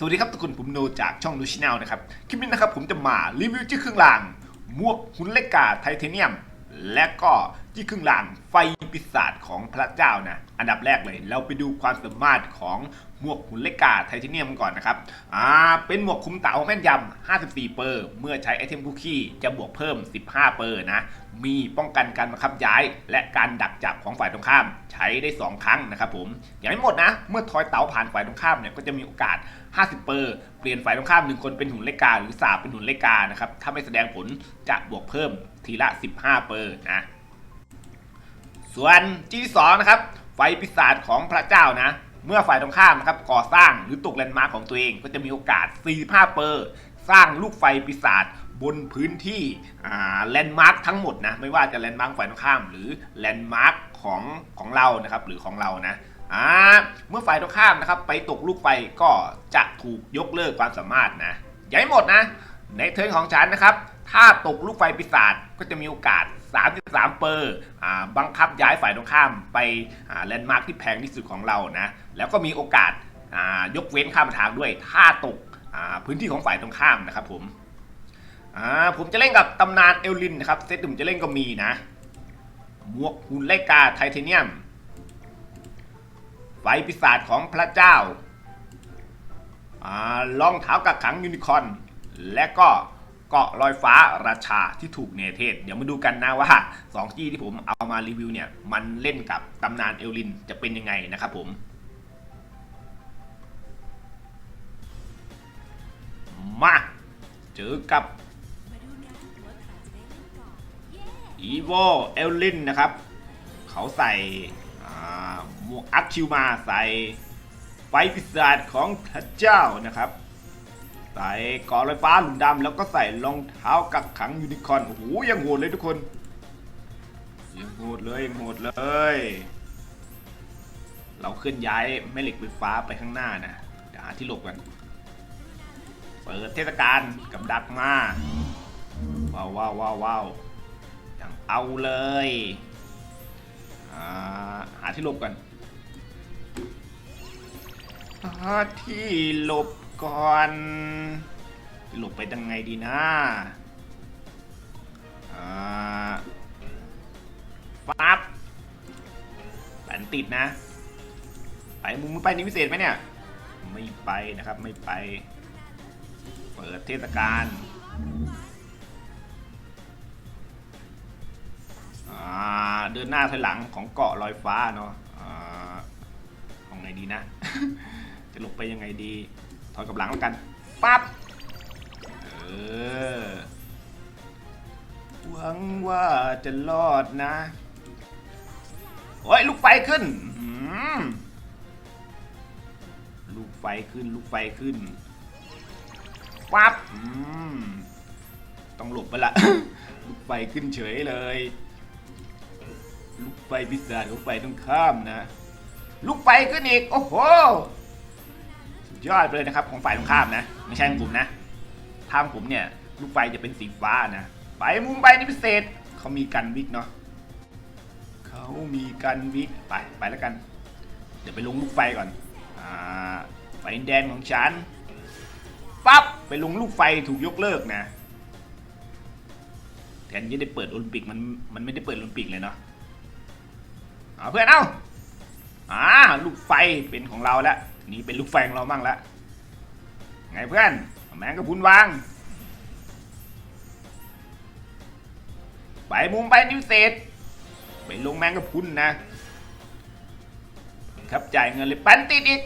สวัสดีครับทุกคนผมโนจากช่องนูชิแนลนะครับ คลิปนี้นะครับผมจะมารีวิวจี้ครึ่งรางมวกหุ่นเล็กกาไทเทเนียม และก็ จี้ครึ่งรางไฟปีศาจของพระเจ้านะอันดับแรกเลย เราไปดูความสามารถของหมวกหุ่นเล็กกาไทเทเนียมก่อนนะครับ อ่า เป็นหมวกคุมเต๋าแม่นยำ 54 เปอร์ เมื่อใช้ไอเทมคุกกี้จะบวกเพิ่ม 15 เปอร์นะ มีป้องกันการบังคับย้าย และการดักจับของฝ่ายตรงข้าม ใช้ได้ 2 ครั้งนะครับผม อย่างไม่หมดนะ เมื่อทอยเต๋าผ่านฝ่ายตรงข้ามเนี่ยก็จะมีโอกาส 50 เปอร์ เปลี่ยนฝ่ายตรงข้ามหนึ่งคนเป็นหุ่นเลกาหรือสาเป็นหุ่นเลกานะครับ ถ้าไม่แสดงผลจะบวกเพิ่มทีละ 15 เปอร์นะ ส่วนที่สองนะครับ ไฟปีศาจของพระเจ้านะ เมื่อฝ่ายตรงข้ามนะครับก่อสร้างหรือตกแลนด์มาร์ของตัวเองก็จะมีโอกาส 45 เปอร์สร้างลูกไฟปีศาจบนพื้นที่อ่าแลนด์มาร์คทั้งหมดนะไม่ว่าจะแลนด์มาร์คฝ่ายตรงข้าม หรือแลนด์มาร์คของของเรานะครับหรือของเรานะอ่าเมื่อฝ่ายตรงข้ามนะครับไปตกลูกไฟก็จะถูกยกเลิกความสามารถนะย่าให้หมดนะ ในเทิร์นของฉันนะครับ ถ้าตกลูกไฟปีศาจก็จะมีโอกาส 33 เปอร์บังคับย้ายฝ่ายตรงข้ามไปแลนด์มาร์คที่แพงที่สุดของเรานะ แล้วก็มีโอกาสยกเว้นข้ามทางด้วย ถ้าตกาพื้นที่ของฝ่ายตรงข้ามนะครับผมผมจะเล่นกับตำนานเอลลินนะครับเซตผมจะเล่นก็มีนะมวกหุ่นไลกาไทเทเนียม ไฟปีศาจของพระเจ้าอ่ารองเท้ากักขังยูนิคอนและก็ เกาะลอยฟ้าราชาที่ถูกเนเธศเดี๋ยวมาดูกันนะว่า2จี้ที่ผมเอามารีวิวเนี่ยมันเล่นกับตำนานเอลลินจะเป็นยังไงนะครับผมมาเจอกับอีโวเอลลินนะครับ เขาใส่หมวกอัพคิวมาใส่ไฟพิศาจของพระเจ้านะครับ ใส่กอลอยฟ้าหลุมดำแล้วก็ใส่รองเท้ากักขังยูนิคอร์นโอ้โหยังโหดเลยทุกคนยังโหดเลยยังโหดเลย เราเคลื่อนย้ายแม่เหล็กไฟฟ้าไปข้างหน้านะเดี๋ยวหาที่หลบกันเปิดเทศกาลกับดักมาว้าวว้าวว้าวว้าวอย่างเอาเลยหาที่หลบกันหาที่หลบ ก่อน หลบไปยังไงดีนะอ่าฟับแปนติดนะ ไปมุมไปนี่พิเศษไหมเนี่ย ไม่ไปนะครับไม่ไป เปิดเทศกาลอ่าเดินหน้าถอยหลังของเกาะลอยฟ้าเนาะอ่าเอาไงดีนะ จะหลบไปยังไงดี อยกับหลังแล้วกันปั๊บเออหวังว่าจะรอดนะโอ้ยลูกไฟขึ้นอื้อหือลูกไฟขึ้นลูกไฟขึ้นปั๊บอืมต้องหลบไปละลูกไฟขึ้นเฉยเลย ลูกไฟพิศาจของไฟต้องข้ามนะ ลูกไฟขึ้นอีก โอ้โห ยอดไปเลยนะครับของฝ่ายตรงข้ามนะ ไม่ใช่ของผมนะทางผมเนี่ยลูกไฟจะเป็นสีฟ้านะไปมุมไปนี่พิเศษเขามีกันวิกเนาะเขามีกันวิกไปไปแล้วกัน เดี๋ยวไปลงลูกไฟก่อนอ่าไฟแดนของฉันปั๊บไปลงลูกไฟถูกยกเลิกนะแทนที่ได้เปิดโอลิมปิกมันมันไม่ได้เปิดโอลิมปิกเลยเนาะเอาเพื่อนเอาอ่าลูกไฟเป็นของเราแล้ว นี้เป็นลูกไฟของเรามั่งแล้วไงเพื่อน แมงกระพุนวาง ไปมุมไปนิวเศษไปลงแมงกระพุนนะ ครับจ่ายเงินเลยปันติดอีก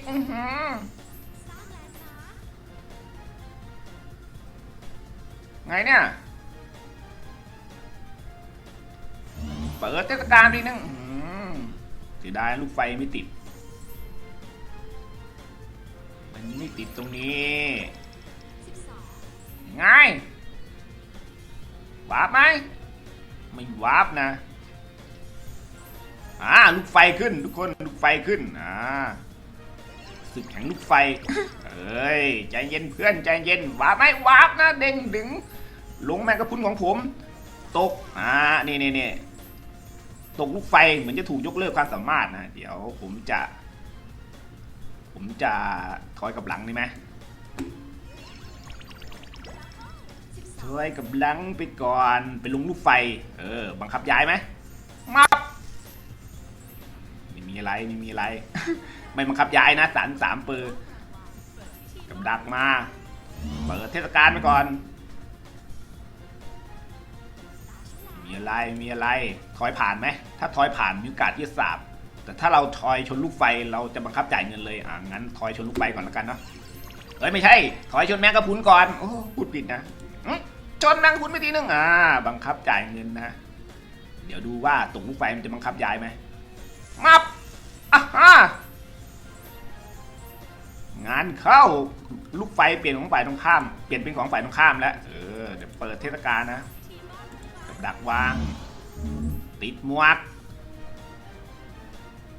ไงเนี่ยเปิดเทศกาลทีนึงอื้อหือเสียดายลูกไฟไม่ติด ไม่ติดตรงนี้ง่ายวาร์ปไหมไม่วาร์ปนะอ่าลูกไฟขึ้นทุกคนลูกไฟขึ้นอ่าศึกแข่งลูกไฟเอ้ยใจเย็นเพื่อนใจเย็นวาร์ปไหมวาร์ปนะเด้งดึงลงแมงกะพุนของผม ตกอ่านี่นี่นี่ตกลูกไฟเหมือนจะถูกยกเลิกความสามารถนะ เดี๋ยวผมจะ ผมจะถอยกับหลังนี่ไหมถอยกับหลังไปก่อนไปลงลูกไฟ เออ บังคับย้ายไหมมาไม่มีอะไรไม่มีอะไร ไม่บังคับย้ายนะสารสามปืนกับดักมาเปิดเทศกาลไปก่อน มีอะไรมีอะไร ถอยผ่านไหม ถ้าถอยผ่านมีโอกาสที่จะสาบ แต่ถ้าเราทอยชนลูกไฟเราจะบังคับจ่ายเงินเลยอ่างั้นทอยชนลูกไฟก่อนล้วกันเนาะเอ้ยไม่ใช่ถอยชนแมงกะพุนก่อนโอ้พูดผิดนะชนแมงกะพุนไปทีนึงอ่า บังคับจ่ายเงินนะ เดี๋ยวดูว่าตกลูกไฟมันจะบังคับย้ายไหมมับอะฮะงานเข้าลูกไฟเปลี่ยนของฝ่ายตรงข้าม เปลี่ยนเป็นของฝ่ายตรงข้ามแล้วเออเดี๋ยวเปิดเทศกาลนะกับดักวาง ติดมวก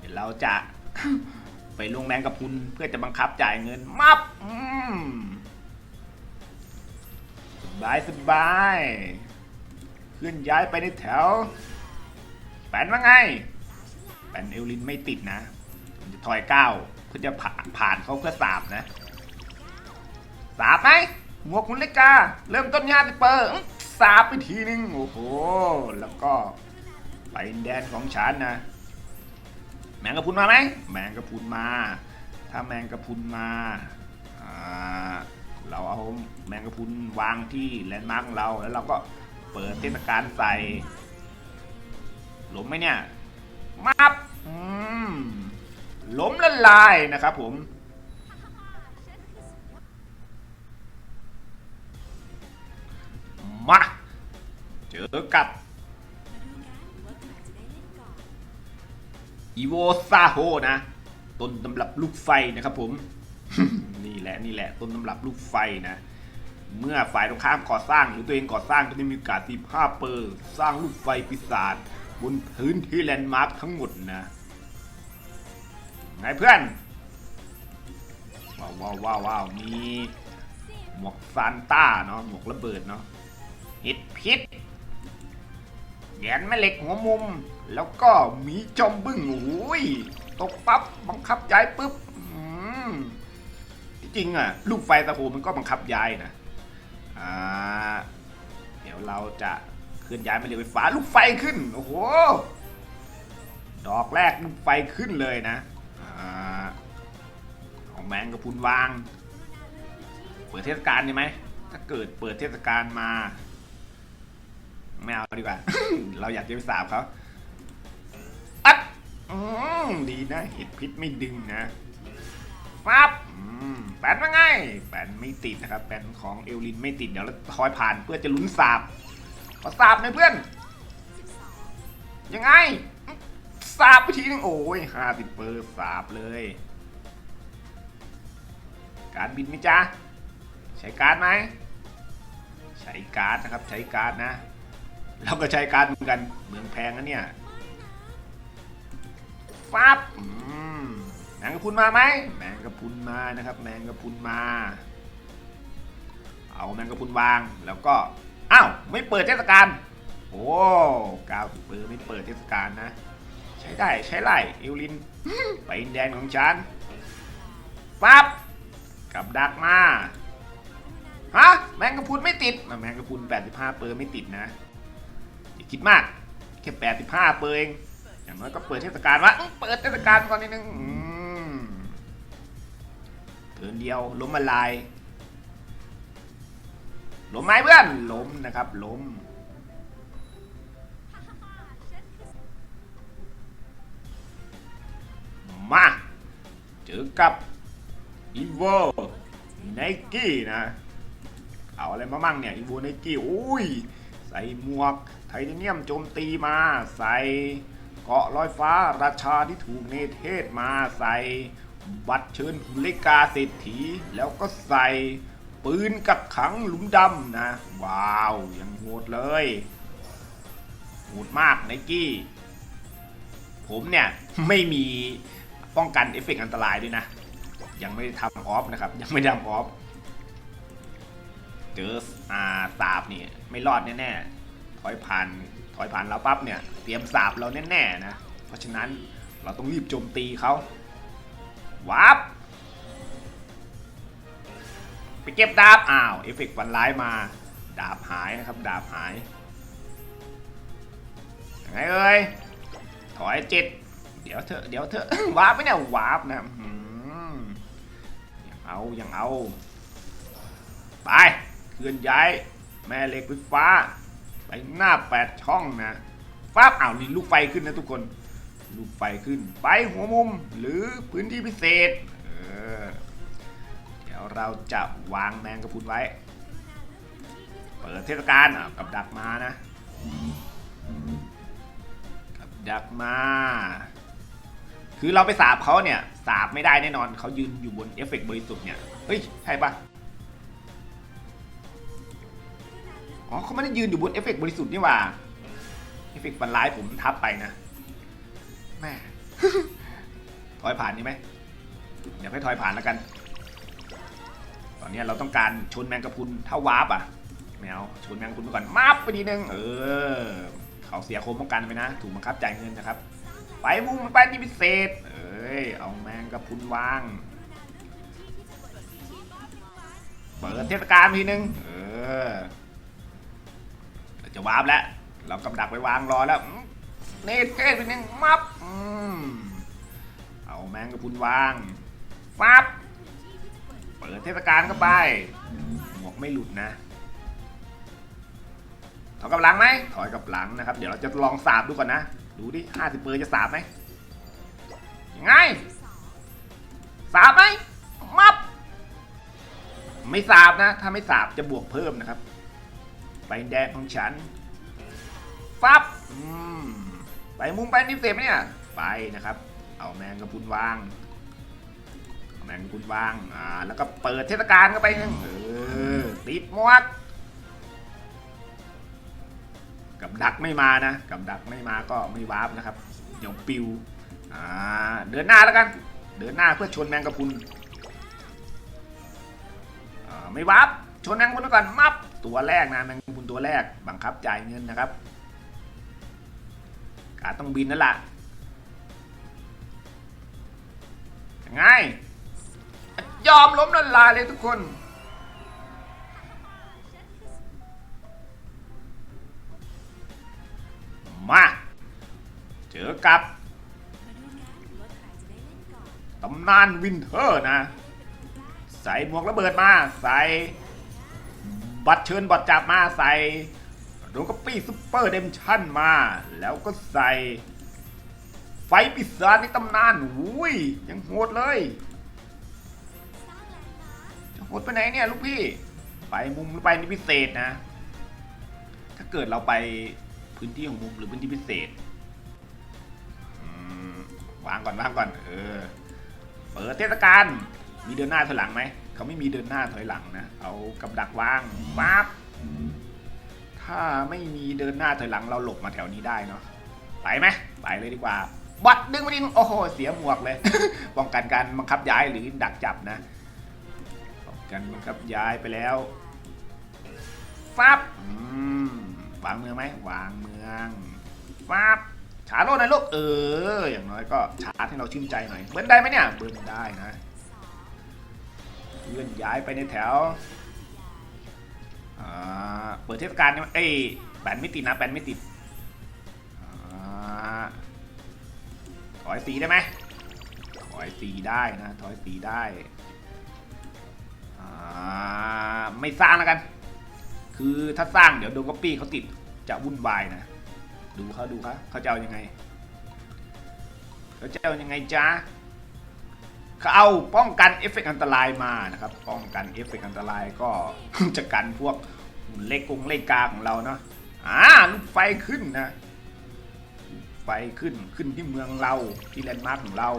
ดี๋ยวเราจะไปลงแมงกะพรุนเพื่อจะบังคับจ่ายเงินมับสบายสบายเคลื่อนย้ายไปในแถวแปนว่าไงแปนเอลลินไม่ติดนะจะถอยก้าวเพื่อจะผ่านผ่านเขาเพื่อสาบนะสาบไหมหมวกคุณเล็กกาเริ่มต้นยาติเปอร์อื้อสาบไปทีนึงโอ้โห แล้วก็ไปแดนของฉันนะ แมงกะพุนมาไหมแมงกะพุนมา ถ้าแมงกะพุนมาเราเอาแมงกะพุนวางที่แลนด์มาร์กของเราแล้วเราก็เปิดเทศกาลใส่หลมไหมเนี่ยมับหล้มละลายนะครับผมมาเจอกับ อีโวซาโฮนะ ต้นตำรับลูกไฟนะครับผม นี่แหละนี่แหละ ต้นตำรับลูกไฟนะ เมื่อฝ่ายตรงข้ามก่อสร้างหรือตัวเองก่อสร้างก็จะมีโอกาสตีผ้าเปอร์สร้างลูกไฟปีศาจบนพื้นที่แลนด์มาร์คทั้งหมดนะไงเพื่อน ว้าวว้าวว้าววาวมีหมวกซานต้าเนาะหมวกระเบิดเนาะเห็ดพิษ แหงนแม่เหล็กหัวมุม แล้วก็หมีจอมบึ้งโอ้ยตกปั๊บบังคับย้ายปุ๊บจริงอะลูกไฟตะโพมันก็บังคับย้ายนะอ่าเดี๋ยวเราจะเคลื่อนย้ายมาเรือไฟฟ้าลูกไฟขึ้นโอ้โหดอกแรกลูกไฟขึ้นเลยนะอ่าเอาแมงกระพุนวาง เปิดเทศกาลได้ไหมถ้าเกิดเปิดเทศกาลมา ไม่เอาดีกว่า เราอยากจะไปสาบเขาอัดอืมดีนะเห็ดพิษไม่ดึงนะปั๊บอืมแปนว่าไงแปนไม่ติดนะครับแปนของเอลลินไม่ติดเดี๋ยวเราคอยผ่านเพื่อจะลุ้นสาบขอสาบหน่อยเพื่อน ยังไงสาบไปทีนึงโอ้ยห้าสิบเปอร์สาบเลย การบินไหมจ๊ะ ใช้การไหมใช้การนะครับใช้การนะ เราก็ใช้การเหมือนกันเมืองแพงนะเนี่ยฟับแมงกะพุนมาไหมแมงกะพุนมานะครับ แมงกะพุนมา เอาแมงกะพุนวางแล้วก็อ้าวไม่เปิดเทศกาลโอ้กาวเปิดไม่เปิดเทศกาลนะ ใช้ได้ใช้ไล่เอวลินไปดินแดนของฉันปั๊บกับดักมาฮะแมงกะพุนไม่ติดแมงกะพุน85 เปอร์ไม่ติดนะ คิดมากแค่85เปอร์เองอย่างน้อยก็เปิดเทศกาลวะเปิดเทศกาลก่อนนิดนึงอืมเทินเดียวล้มมาลายล้มไหมเพื่อนล้มนะครับล้มมาเจอกับอีโวไนกี้นะ เอาอะไรมามั่งเนี่ยอีโวไนกี้อุ้ย ใส่หมวก ทเทเนียมโจมตีมาใส่เกาะลอยฟ้าราชาที่ถูกเนเทศมาใส่ บัตรเชิญหุ่นเลกาเศรษฐีแล้วก็ใส่ปืนกักขังหลุมดำนะ ว้าวยังโหดเลยโหดมากไนกี้ ผมเนี่ยไม่มีป้องกันเอฟเฟกต์อันตรายด้วยนะ ยังไม่ได้ทำออฟนะครับ ยังไม่ได้ทำออฟ เจออ่าสาบนี่ไม่รอดแน่ๆ ถอยผ่านถอยผ่านเราปั๊บเนี่ยเตรียมสาบเราแน่ๆนะ เพราะฉะนั้นเราต้องรีบโจมตีเขาวับไปเก็บดาบอ้าวเอฟเฟกต์ฟันร้ายมา ดาบหายนะครับ ดาบหายยังไงเอ่ยถอยเจ็ดเดี๋ยวเถอะเดี๋ยวเถอะวาร์ปไหมเนี่ยวาร์ปนะยังเอายังเอา ไปเคลื่อนย้าย แม่เหล็กไฟฟ้า ไปหน้าแปดช่องนะฟ้าบอ้าวนี่ลูกไฟขึ้นนะทุกคน ลูกไฟขึ้น ไปหัวมุมหรือพื้นที่พิเศษเออเดี๋ยวเราจะวางแมงกระพุนไว้ เปิดเทศกาลอะกับดักมานะ กับดักมา คือเราไปสาบเขาเนี่ยสาบไม่ได้แน่นอนเขายืนอยู่บนเอฟเฟกต์บริสุทธิ์เนี่ย เฮ้ย ใช่ปะ อ๋อเขาไม่ได้ยืนอยู่บนเอฟเฟกต์บริสุทธิ์นี่หว่าเอฟเฟกต์ฟันร้ายผมทับไปนะแม่ถอยผ่านนี่ไหมเดี๋ยวให้ถอยผ่านแล้วกัน ตอนนี้เราต้องการชนแมงกะพุนถ้าวาร์ปอะไม่เอาชนแมงกะพุนไปก่อนมาบไปทีนึงเออ เขาเสียโคมป้องกันไปนะ ถูกบังคับจ่ายเงินนะครับ ไปมุ่งไปที่พิเศษ เอ้ยเอาแมงกะพุนวางเปิดเทศกาลทีนึงเออ วาร์ปแล้ว เรากำดักไปวางรอแล้วเนตเทศทีนึงมับอเอาแมงกะพุนวางฟับเปิดเทศกาลเข้าไปหมวกไม่หลุดนะถอยกับหลังไหมถอยกับหลังนะครับ เดี๋ยวเราจะลองสาบดูก่อนนะ ดูดิห้าสิบเปอร์จะสาบไหมยังไงสาบไหมมับไม่สาบนะ ถ้าไม่สาบจะบวกเพิ่มนะครับ แดงของฉันฟับไปมุมไปนิเศษไหมเนี่ยไปนะครับ เอาแมงกระพุนวางแมงกระพุนวางอ่าแล้วก็เปิดเทศกาลเข้าไปเออติดมวกกับดักไม่มานะกับดักไม่มาก็ไม่วาร์ปนะครับเดี๋ยวปิวอ่าเดินหน้าแล้วกัน เดินหน้าเพื่อชนแมงกระพุนอ่าไม่วาร์ปชนแมงกระพุนก่อนมับ ตัวแรกนะแมงกะพรุนตัวแรกบังคับจ่ายเงินนะครับ การต้องบินนั่นแหละยังไง ยอมล้มละลายเลยทุกคนมาเจอกับตำนานวินเทอร์นะ ใส่หมวกระเบิดมา ใส่ บัตรเชิญบัตรจับมาใส่โดนกระปี้ซุปเปอร์เดมชั่นมา แล้วก็ใส่ ไฟปิศาจในตำนานอุ้ยยังโหดเลยจะโหดไปไหนเนี่ยลูกพี่ ไปมุมหรือไปนี่พิเศษนะ ถ้าเกิดเราไปพื้นที่ของมุมหรือพื้นที่พิเศษวางก่อนวางก่อน เออ เปิดเทศกาลมีเดินหน้าถอยหลังไหม เขาไม่มีเดินหน้าถอยหลังนะ เอากับดักวางปั๊บถ้าไม่มีเดินหน้าถอยหลังเราหลบมาแถวนี้ได้เนาะไปไหมไปเลยดีกว่าบัดดึงมาดิโอ้โหเสียหมวกเลย ป้องกันการบังคับย้ายหรือดักจับนะป้องกันบังคับย้ายไปแล้วฟับอืมวางเมืองไหมวางเมืองฟับชาร์จโลดหน่อยลูกเออ อย่างน้อยก็ชาร์จให้เราชื่นใจหน่อยเบิ้ลได้ไหมเนี่ยเบิ้ลได้นะ เลื่อนย้ายไปในแถวอ่าเปิดเทศกาลเนี่ยเอ้ยแบนไม่ติดนะแบนไม่ติดอ่าถอยสีได้ไหมถอยสีได้นะถอยสีได้อ่าไม่สร้างแล้วกัน คือถ้าสร้างเดี๋ยวโดนก๊อปปี้เขาติดจะวุ่นวายนะ ดูเขาดูเขาเขาจะเอายังไง เขาจะเอายังไงจ๊ะเขา เอาป้องกันเอฟเฟกต์อันตรายมานะครับ ป้องกันเอฟเฟกต์อันตรายก็จะกันพวกเล็กกงเล็กกาของเราเนาะอ่าลูกไฟขึ้นนะไฟขึ้นขึ้นที่เมืองเราที่แลนด์มาร์คของเรา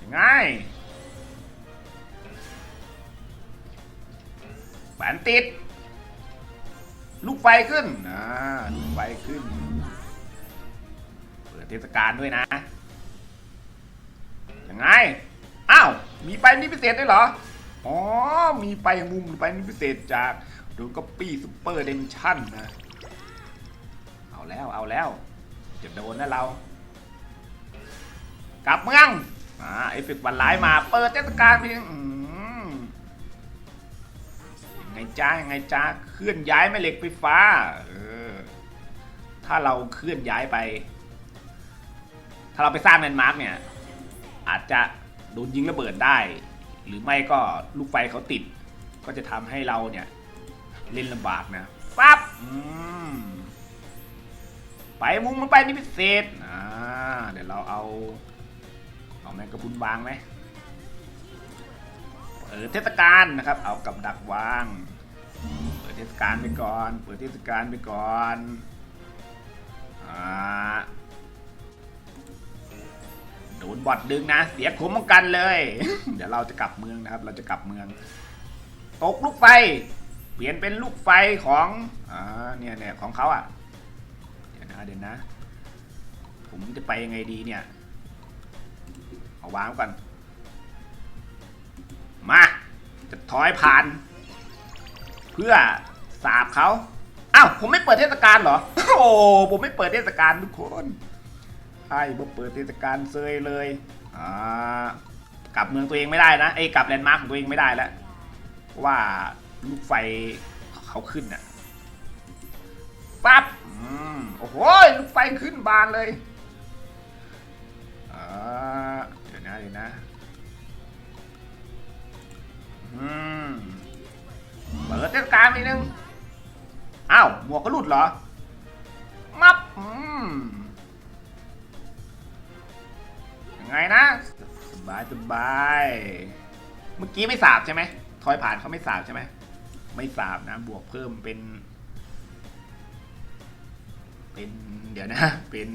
ยังไงแผนติด ลูกไฟขึ้นอ่าลูกไฟขึ้น เปิดเทศกาลด้วยนะ ยังไง อ้าว มีไปนี่พิเศษด้วยเหรอ อ๋อ มีไปมุมไปนี่พิเศษจากดูก็ปี้ซูเปอร์เดนชั่นนะ เอาแล้วเอาแล้วจะโดนนะเรา กลับเมืองอ่าเอฟเฟกต์วันร้ายมา เปิดเทศกาลเพียงยังไงจ้ายังไงจ้าเคลื่อนย้ายแม่เหล็กไฟฟ้า เออ ถ้าเราเคลื่อนย้ายไป ถ้าเราไปสร้างแลนด์มาร์กเนี่ย อาจจะโดนยิงระเบิดได้ หรือไม่ก็ลูกไฟเขาติด ก็จะทำให้เราเนี่ย เล่นลำบากนะปั๊บไปมุมมันไปนี่พิเศษอ่าเดี๋ยวเราเอาเอาแมงกะพุนวางไหมเปิดเทศกาลนะครับ เอากับดักวางเปิดเทศกาลไปก่อน เปิดเทศกาลไปก่อนอ่า โดนบอดดึงนะ เสียคุ้มป้องกันเลย เดี๋ยวเราจะกลับเมืองนะครับ เราจะกลับเมือง ตกลูกไฟ เปลี่ยนเป็นลูกไฟของอ่าเนี่ยเนี่ยของเขาอะ เดี๋ยวนะเดี๋ยวนะ ผมจะไปยังไงดีเนี่ย เอาวางก่อน มา จะถอยผ่าน เพื่อสาบเขาอ้าวผมไม่เปิดเทศกาลเหรอ โอ้ผมไม่เปิดเทศกาลทุกคน ไอ้บ่เปิดเทศกาลเซยเลยอ่ากลับเมืองตัวเองไม่ได้นะไอ้กลับแลนด์มาร์คของตัวเองไม่ได้แล้วว่าลูกไฟเขาขึ้นน่ะปั๊บอืมโอ้โหลูกไฟขึ้นบานเลยอ่าเดี๋ยวนะเดี๋ยวนะอืมเปิดเทศกาลนิดนึงอ้าวหมวกก็หลุดเหรอมับอืม ไงนะสบายสบายเมื่อกี้ไม่สาบใช่ไหมทอยผ่านเขาไม่สาบใช่ไหมไม่สาบนะ บวกเพิ่มเป็น เป็นเดี๋ยวนะ เป็น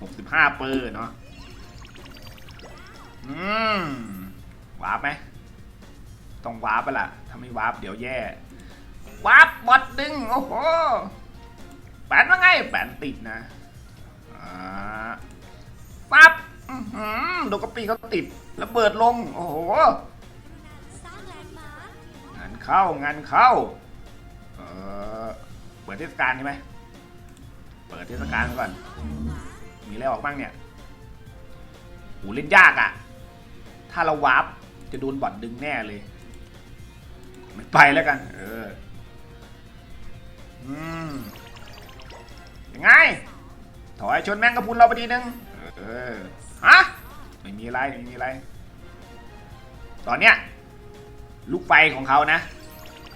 หกสิบห้าเปอร์เนาะอืมวาร์ปไหมต้องวาร์ปไปละถ้าไม่วาร์ปเดี๋ยวแย่วาร์ปบอดดึง โอ้โหแปนว่าไงแปนติดนะอ่า ปั๊บอื้อหือโดนกระปีเขาติดแล้วเบิดลง โอ้โห สร้างแลนด์มาร์คงานเข้างานเข้า เออเปิดเทศกาลใช่ไหม เปิดเทศกาลก่อน มีอะไรออกบ้างเนี่ยโหเล่นยากอะ่ะ ถ้าเราวาร์ปจะโดนบอดดึงแน่เลย ไม่ไปแล้วกัน เออ อืมยังไง ถอยชนแมงกระพุนเราไปทีนึง ออฮะไม่มีอะไรไม่มีอะไร ตอนเนี้ยลูกไฟของเขานะ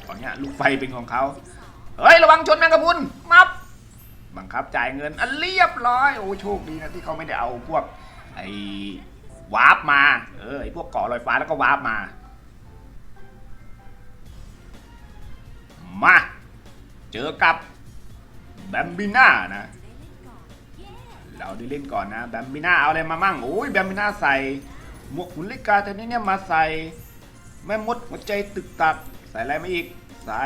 ตอนเนี้ยลูกไฟเป็นของเขาเฮ้ยระวังชนแมงกะพรุนมับบังคับจ่ายเงินอันเรียบร้อยโอ้โชคดีนะที่เขาไม่ได้เอาพวกไอ้วาร์ปมา เออไอ้พวกเกาะลอยฟ้าแล้วก็วาร์ปมา มา เจอกับแบมบิน่านะ เราได้เล่นก่อนนะแบมบิน่าเอาอะไรมามั่งโอ้ยแบมบิน่าใส่หมวกหุ่นล็กาแต่นี้เนี่ยมาใส่แม่มดหัวใจตึกตักใส่อะไรมาอีก ใส่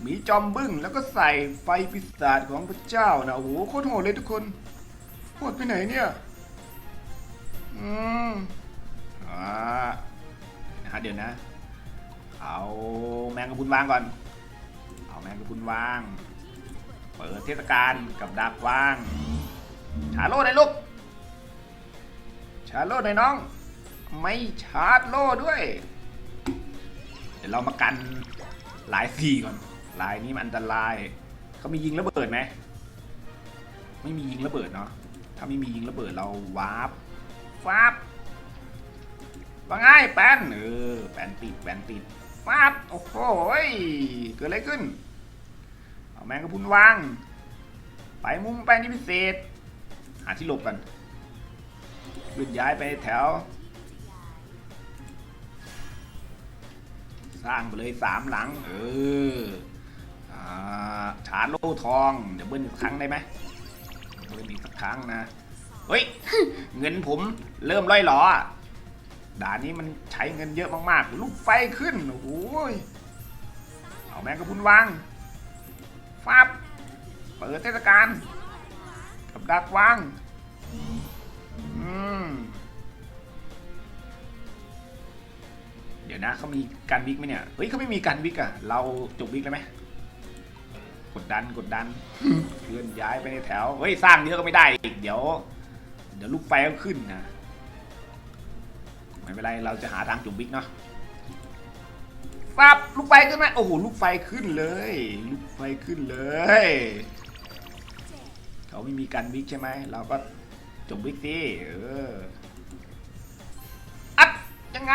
หมีจอมบึ้งแล้วก็ใส่ไฟปิศาจของพระเจ้านะโอ้โหโคตรโหดเลยทุกคนโหดไปไหนเนี่ยอืมอ่านะเดี๋ยวนะ เอาแมงกะพุนวางก่อน เอาแมงกะพุนวาง เปิดเทศกาลกับดักวาง ชาร์โล่หน่อยลูก ชาร์โล่หน่อยน้อง ไม่ชาร์จโล่ด้วย เดี๋ยวเรามากันลายสี่ก่อน ลายนี้มันอันตราย เขามียิงระเบิดไหม ไม่มียิงระเบิดเนาะ ถ้าไม่มียิงระเบิดเราวาร์ปฟาบว่าไงแปนเออแปนติดแปนติดฟาบโอ้โหเกิดอะไรขึ้น เอาแมงกระพุนวาง ไปมุมไปนี่พิเศษ หาที่หลบกันเลื่นย้ายไปแถว สร้างไปเลยสามหลัง เอออ่าชาร์โล่ทอง เดี๋ยวเบิ้ลอีกครั้งได้ไหมเบิ้ลอีกสักครั้งนะ เฮ้ย เงินผมเริ่มล่อยหลอด่านนี้มันใช้เงินเยอะมากๆ ลูกไฟขึ้น โอ้โหยเอาแมงกะพุนวางฟับเปิดเทศกาล กับดักวาง อืม เดี๋ยวนะเขามีการวิกไหมเนี่ย เฮ้ยเขาไม่มีการวิกอะเราจบวิกเลยไหมกดดันกดดันเคลื่อนย้ายไปในแถว เฮ้ย สร้างเยอะก็ไม่ได้อีก เดี๋ยว เดี๋ยวลูกไฟก็ขึ้นนะ ไม่เป็นไร เราจะหาทางจุ่มวิกเนาะฟับลูกไฟขึ้นไหมโอ้โห ลูกไฟขึ้นเลย ลูกไฟขึ้นเลย เขาไม่มีการวิกใช่ไหมเราก็จบวิกสิเอออัดยังไง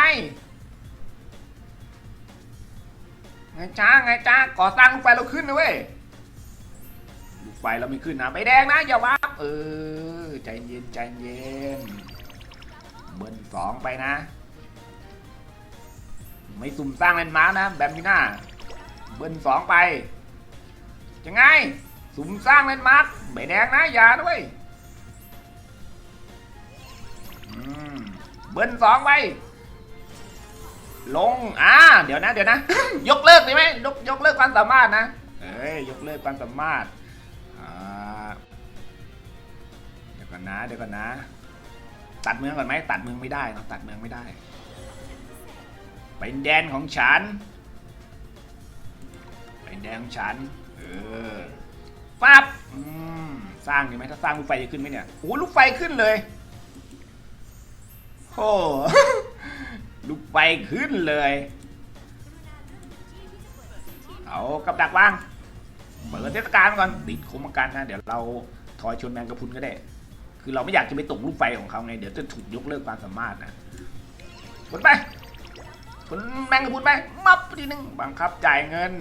ไงจ้าไงจ้าก่อสร้างลูกไฟเราขึ้นนะเว้ยลูกไฟเราไม่ขึ้นนะใบแดงนะอย่าวับเออใจเย็นใจเย็นเบิ้ลสองไปนะ ไม่สุ่มสร้างแลนมาร์นะแบบนี้นะเบิ้ลสองไปยังไง สุ่มสร้างแลนมาร์กใบแดงนะอย่าด้วยเบิ้ลสองไป ลง อ่า เดี๋ยวนะ เดี๋ยวนะ ยกเลิกได้ไหมยกยกเลิกความสามารถนะ เอ้ย ยกเลิกความสามารถ อ่า เดี๋ยวก่อนนะ เดี๋ยวก่อนนะ ตัดเมืองก่อนไหม ตัดเมืองไม่ได้เนอะตัดเมืองไม่ได้ เป็นแดนของฉัน เป็นแดนของฉัน เออ ฟับอืมสร้างดีไหมถ้าสร้างลูกไฟจะขึ้นไหมเนี่ยโอ้ลูกไฟขึ้นเลยโอ้ลูกไฟขึ้นเลย เอากับดักวางเปิดเทศกาลก่อนติดโคมกันนะเดี๋ยวเราทอยชนแมงกะพรุนก็ได้ คือเราไม่อยากจะไปตกลูกไฟของเขาไงเดี๋ยวจะถูกยกเลิกความสามารถนะชนไปชนแมงกะพรุนไปมับทีนึงบังคับจ่ายเงิน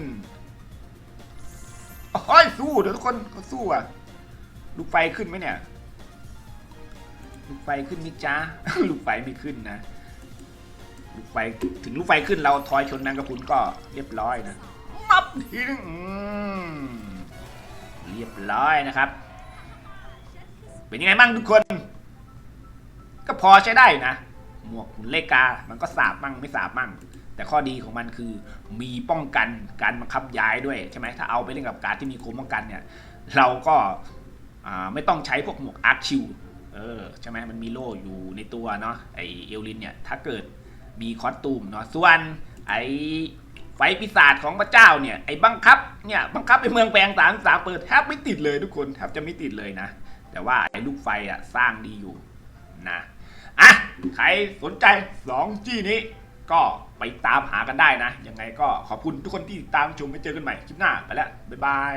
โอ้ยสู้เดี๋ยวทุกคนเขาสู้อะลูกไฟขึ้นไหมเนี่ย ลูกไฟขึ้นมิจ้าลูกไฟไม่ขึ้นนะ ลูกไฟถึงลูกไฟขึ้นเราทอยชนนางกระพุนก็เรียบร้อยนะมับทีนึงเรียบร้อยนะครับ เป็นยังไงบ้างทุกคน ก็พอใช้ได้นะ หมวกหุ่นเลกา มันก็สาบมั่งไม่สาบมั่ง แต่ข้อดีของมันคือมีป้องกันการบังคับย้ายด้วยใช่ไหมถ้าเอาไปเล่นกับการดที่มีโคมป้องกันเนี่ยเราก็ไม่ต้องใช้พวกหมวกอาร์คชิวเออใช่ไหมมันมีโล่อยู่ในตัวเนาะไอเอลลินเนี่ยถ้าเกิดมีคอสตูมเนาะส่วนไอไฟปีศาจของพระเจ้าเนี่ยไอบังคับเนี่ยบังคับในเมืองแปลงสามสามเปิดแทบไม่ติดเลยทุกคนแทบจะไม่ติดเลยนะ แต่ว่าไอ้ลูกไฟอะสร้างดีอยู่นะอะใครสนใจ 2 จี้นี้ ก็ไปตามหากันได้นะ ยังไงก็ขอบคุณทุกคนที่ติดตามชมไปเจอกันใหม่คลิปหน้าไปแล้วบ๊ายบาย